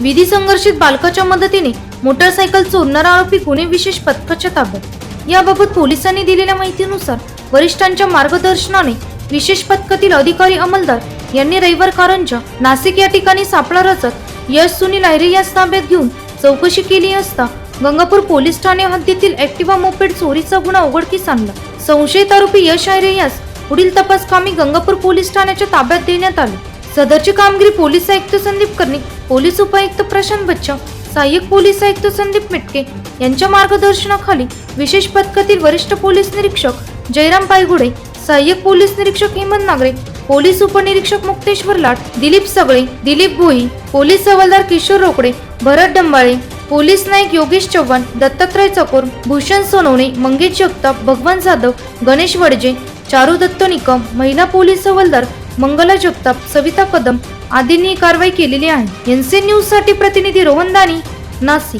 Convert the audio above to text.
विधी संघर्षित बालकाच्या मदतीने मोटरसायकल चोरणारा आरोपी गुन्हे विशेष पथकाच्या ताब्यात. याबाबत पोलिसांनी दिलेल्या माहितीनुसार वरिष्ठांच्या मार्गदर्शनाने विशेष पथकातील अधिकारी अंमलदार यांनी रविवार कारंजा नाशिक या ठिकाणी सापळा रचत यश सुनील अहिरे यास ताब्यात घेऊन चौकशी केली असता गंगापूर पोलीस ठाणे हद्दीतील ऍक्टिव्हा मोपेड चोरीचा गुन्हा उघडकीस आणला. संशयित आरोपी यश अहिरे यास पुढील तपास कामी गंगापूर पोलीस ठाण्याच्या ताब्यात देण्यात आले. सदरची कामगिरी पोलीस आयुक्त संदीप कर्णिक पोलीस उपायुक्त प्रशांत बच्चा सहाय्यक पोलीस आयुक्त संदीप मिटके यांच्या मार्गदर्शनाखाली विशेष पथकातील वरिष्ठ पोलीस निरीक्षक जयराम पायगुडे सहाय्यक पोलीस निरीक्षक हेमंत नागरे पोलीस उपनिरीक्षक मुक्तेश्वर लाट दिलीप सगळे दिलीप भोई पोलीस हवालदार किशोर रोकडे भरत डंबाळे पोलीस नाईक योगेश चव्हाण दत्तात्रय चकोर भूषण सोनवणे मंगेश जगताप भगवान जाधव गणेश वडजे चारू दत्त निकम महिला पोलीस हवालदार मंगला जगताप सविता कदम आदींनी कारवाई केलेली आहे. एनसी न्यूजसाठी प्रतिनिधी रोहन दानी नाशिक.